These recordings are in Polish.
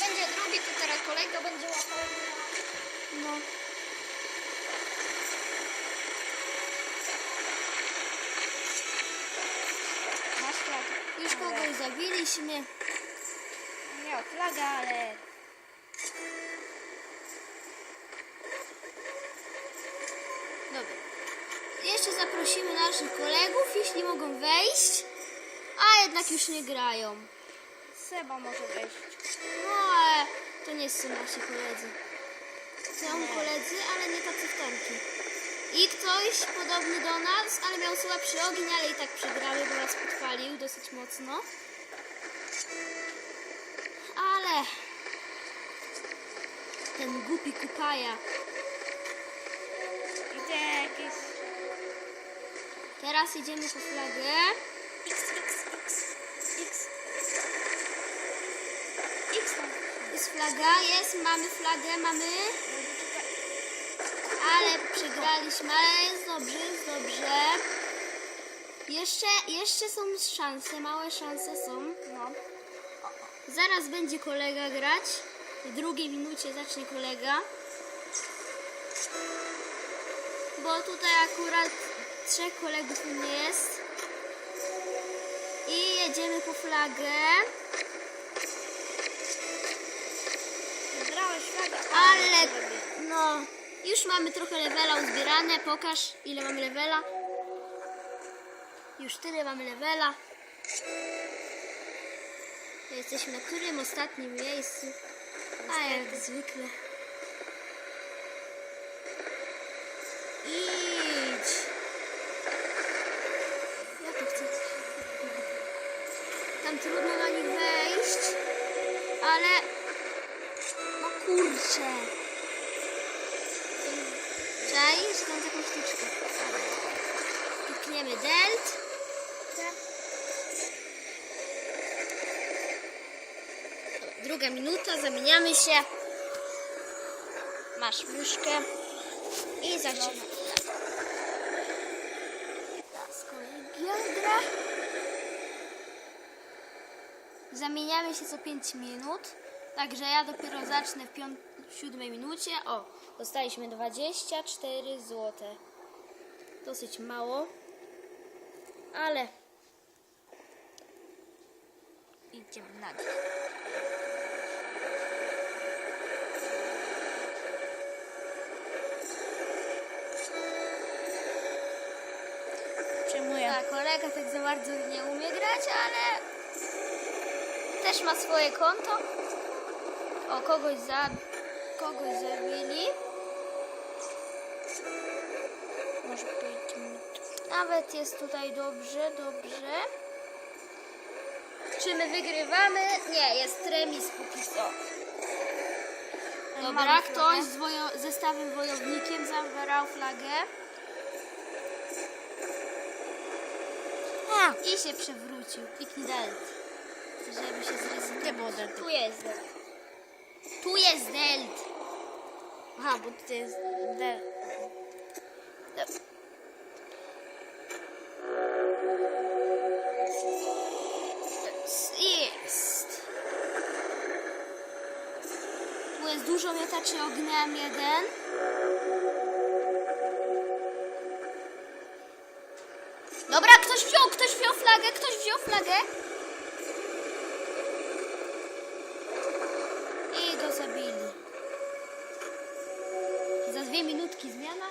jak będzie drugi, to teraz kolega będzie łapał. No. Masz tak. Już kogoś zabiliśmy. Miał flagę, ale... Dobra. Jeszcze zaprosimy naszych kolegów, jeśli mogą wejść. A jednak już nie grają. Seba może wejść. No ale to nie są nasi koledzy. Są koledzy, ale nie tacy wtemki. I ktoś podobny do nas, ale miał słabszy ogień, ale i tak przegramy, bo nas podpalił dosyć mocno. Ale ten głupi kupaja. Idzie jakieś... Teraz idziemy po flagę. X, X, X. flaga, jest, mamy flagę, mamy, ale przegraliśmy, ale jest dobrze, jest dobrze. Jeszcze, jeszcze są szanse, małe szanse są. No. Zaraz będzie kolega grać. W drugiej minucie zacznie kolega. Bo tutaj akurat trzech kolegów u mnie jest. I jedziemy po flagę. Wybrałeś flagę. Ale no, już mamy trochę levela uzbierane. Pokaż ile mamy levela. Już tyle mamy levela. Jesteśmy na którym ostatnim miejscu. A jak zwykle. Druga minuta, zamieniamy się. Masz myszkę. I zaczynamy. Zamieniamy się co 5 minut. Także ja dopiero zacznę w, piąt- w siódmej minucie. O, dostaliśmy 24 zł. Dosyć mało. Ale idziemy na nich. Bardzo nie umie grać, ale też ma swoje konto. O, kogoś, za... kogoś zabili. Może 5 minut. Nawet jest tutaj dobrze, dobrze. Czy my wygrywamy? Nie, jest remis póki co. Dobra, ktoś z wojo- zestawem wojownikiem zabrał flagę A, i się przewrócił. Kliknij delt, żeby się było delt? Tu jest delt. Tu jest delt. aha, bo tutaj jest... D. Jest. Tu jest dużo miotaczy ogniem jeden. Flagę. I go zabili. Za dwie minutki zmiana.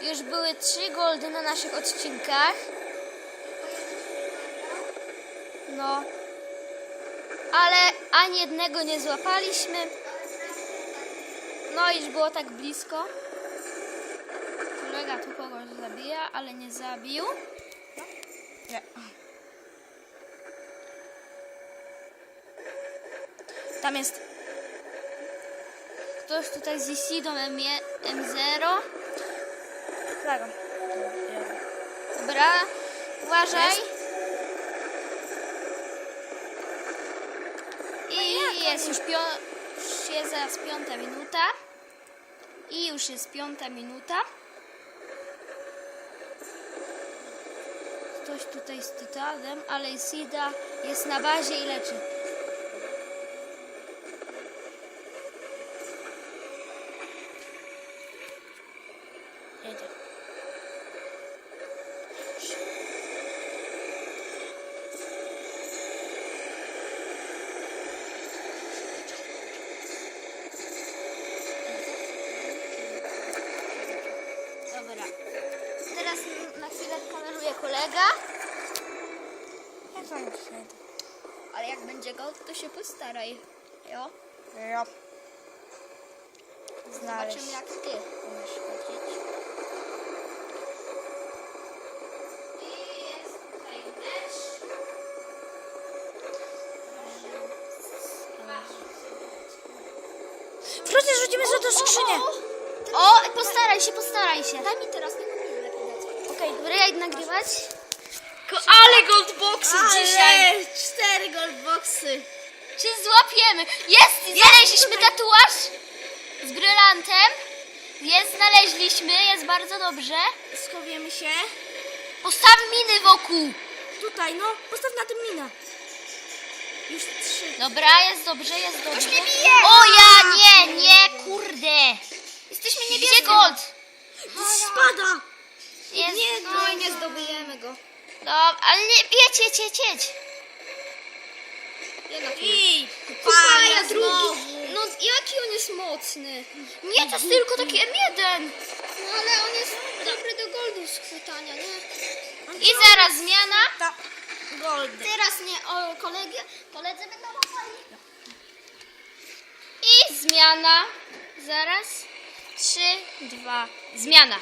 Już były trzy goldy na naszych odcinkach. No. Ale ani jednego nie złapaliśmy. No iż było tak blisko. Zabija, ale nie zabił. Nie. Tam jest... Ktoś tutaj z Isidą M- M0. Flaga. Dobra, uważaj. I jest już, pio- już jest zaraz piąta minuta. I już jest piąta minuta. Coś tutaj z Titanem, ale Isida jest na bazie i leczy. Nie przyjdę? ale jak będzie go, to się postaraj. Jo? Ja. Znaleźć. Zobaczymy jak ty umiesz chodzić. I jest tutaj mecz. Proszę, rzucimy za to skrzynię. O, postaraj się, postaraj się. Daj mi teraz, nie lepiej dać. Okej. Dobra, ja idę nagrywać. Ale goldboxy dzisiaj. cztery goldboxy. Czy złapiemy? Jest! Znaleźliśmy tatuaż z brylantem. Jest, znaleźliśmy, jest bardzo dobrze. Skowiemy się. Postaw miny wokół. Tutaj, no. Postaw na tym minę. Już trzy. Dobra, jest dobrze, jest dobrze. mnie bije! O ja, nie, nie, kurde. Jesteśmy niebiescy. Gdzie gold? Spada. Jest, Nie, no, i nie nie zdobijemy go. No, ale nie, jedź, jedź, jedź, jedź. I Kupaja drugi. drugi. No jaki on jest mocny? Nie, to jest tylko taki M1. No ale on jest dobry do goldu z chwytania, nie? I zaraz zmiana. Ta gold. Teraz nie, o, kolegi, koledzy będą łapali. I zmiana. Zaraz. Trzy, dwa. Zmiana.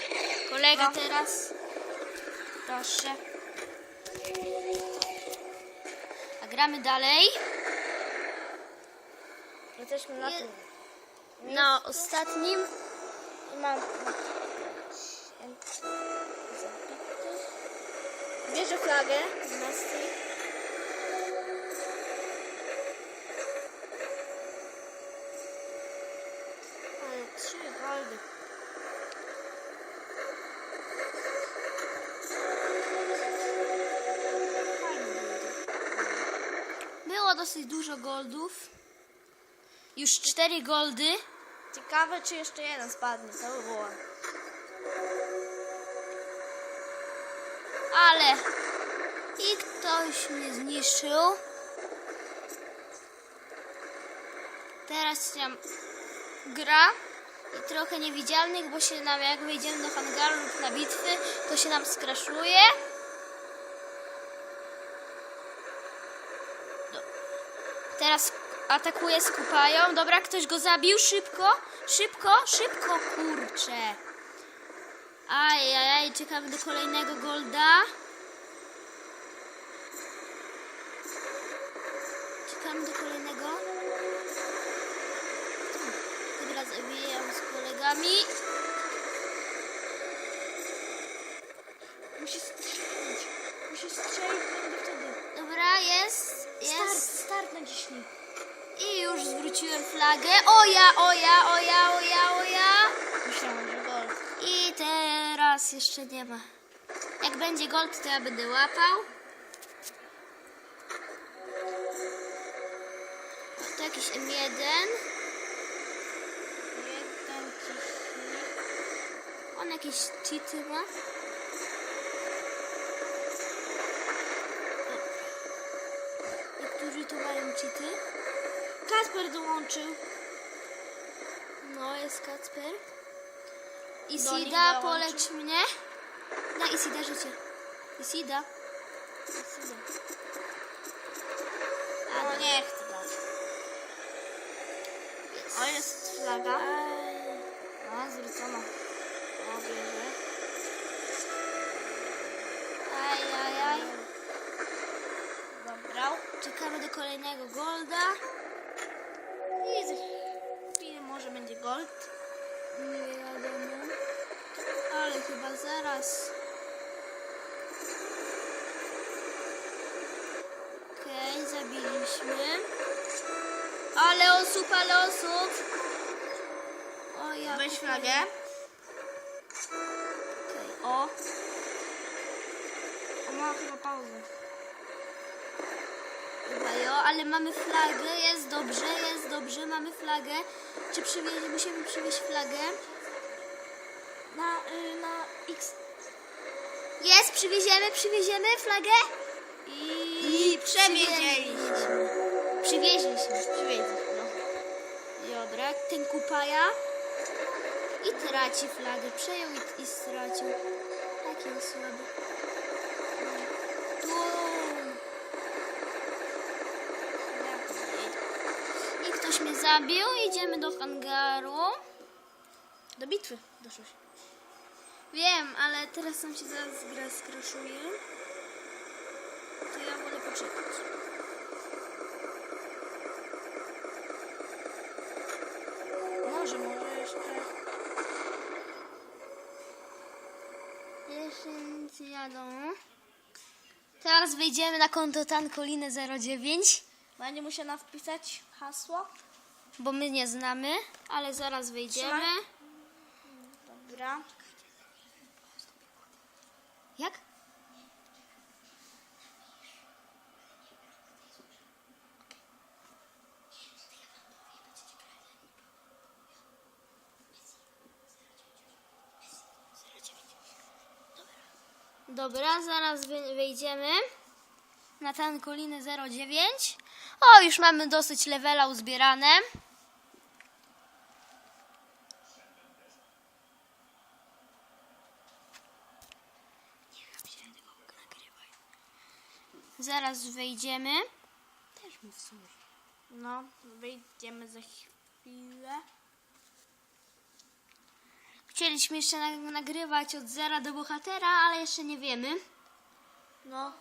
Kolega teraz. Proszę. A gramy dalej. Jesteśmy na Je- tym. Na ostatnim. Mam. Bierze flagę. Dynastii. Dosyć dużo goldów. Już cztery goldy. Ciekawe, czy jeszcze jeden spadnie. To by było. Ale i ktoś mnie zniszczył. Teraz tam gra i trochę niewidzialnych, bo się nam jak wejdziemy do hangaru lub na bitwy, to się nam skraszuje. Teraz atakuje, skupają. Dobra, ktoś go zabił. Szybko, szybko, szybko, kurczę. Ajajaj, czekamy do kolejnego golda. Czekamy do kolejnego. Dobra, zabijam z kolegami. Jeszcze nie ma. Jak będzie gold, to ja będę łapał. To jakiś M1. Jeden ciśnij. On jakieś cheaty ma. Niektórzy tu mają cheaty. Kasper dołączył. No, jest Kacper. Isida, poleć mnie. Daj Isida życie. Isida. Isida. A, No nie chcę dać. O, jest flaga. A, zwrócona. O, bierze. Aj, aj, aj. Zabrał. Czekamy do kolejnego golda. I może będzie gold. Nie zaraz. Okej, zabiliśmy. Ale osób, ale osób. O, ja Weź flagę. Okej. O. ma chyba pauzę. Chyba jo, ale mamy flagę, jest dobrze, jest dobrze, mamy flagę. Czy przywieźć, musimy przywieźć flagę? Na, y. Jest, przywieziemy, przywieziemy flagę? I, I przewieźliśmy. Przywieźliśmy, przywieźliśmy, no. Dobra, ten kupaja. I traci flagę, przejął i, i stracił. Jaki on słaby. Tu. I ktoś mnie zabił, idziemy do hangaru. Do bitwy doszło się. Wiem, ale teraz nam się zaraz gra skraszuje. To ja wolę poczekać. Może, może jeszcze. Jeszcze wiadomo. Teraz wejdziemy na konto Tankolinę 09, Będzie musiała wpisać hasło. bo my nie znamy, ale zaraz wejdziemy. Trzymaj. Dobra. Jak? Dobra, zaraz wejdziemy na tankolinę 09. O, już mamy dosyć levela uzbierane. Zaraz wejdziemy. Też mi w sumie. No, wyjdziemy za chwilę. Chcieliśmy jeszcze na- nagrywać od zera do bohatera, ale jeszcze nie wiemy. No.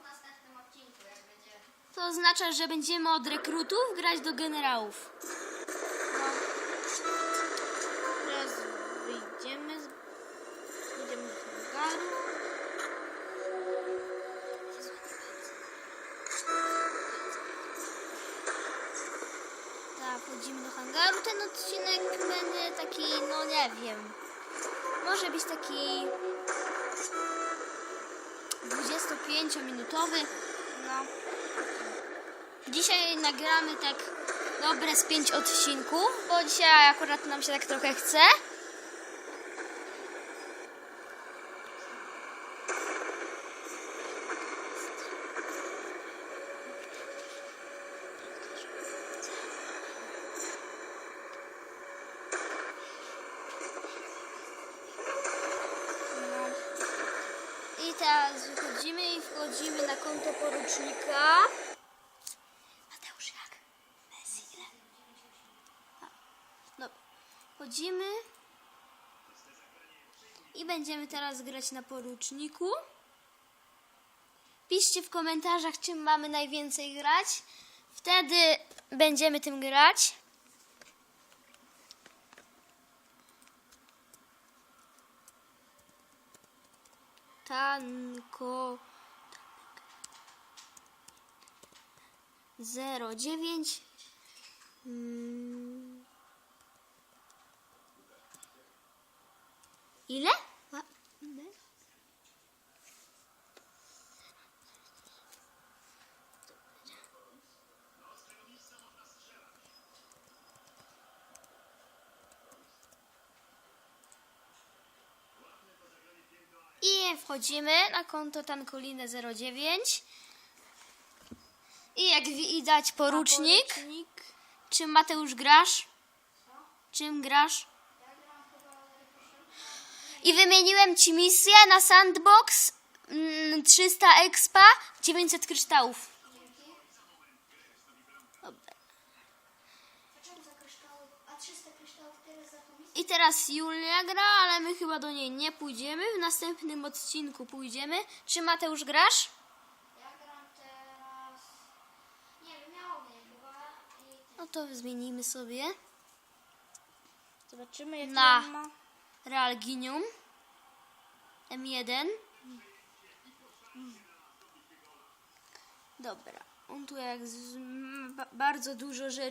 To oznacza, że będziemy od rekrutów grać do generałów. No. Teraz wyjdziemy. Z... Wyjdziemy z hangaru. Hangaru. Ten odcinek będzie taki, no nie wiem. Może być taki 25-minutowy. No. Dzisiaj nagramy tak dobre z 5 odcinków, bo dzisiaj akurat nam się tak trochę chce. Teraz wychodzimy i wchodzimy na konto porucznika. Mateusz, jak? Messi, ile? Dobra. Wchodzimy. I będziemy teraz grać na poruczniku. Piszcie w komentarzach, czym mamy najwięcej grać. Wtedy będziemy tym grać. Zero dziewięć. Mm. Ile? A, ile? I wchodzimy na konto Tankolinę 09. I jak widać porucznik. Porucznik. Czym Mateusz grasz? Czym grasz? I wymieniłem ci misję na sandbox mm, 300 expa, 900 kryształów. I teraz Julia gra, ale my chyba do niej nie pójdziemy. W następnym odcinku pójdziemy. Czy Mateusz grasz? Ja gram teraz. Nie wiem, miało mnie chyba. I No to zmienimy sobie. Zobaczymy jak Na. on ma. Realginium M1 Dobra, on tu jak z, bardzo dużo rzeczy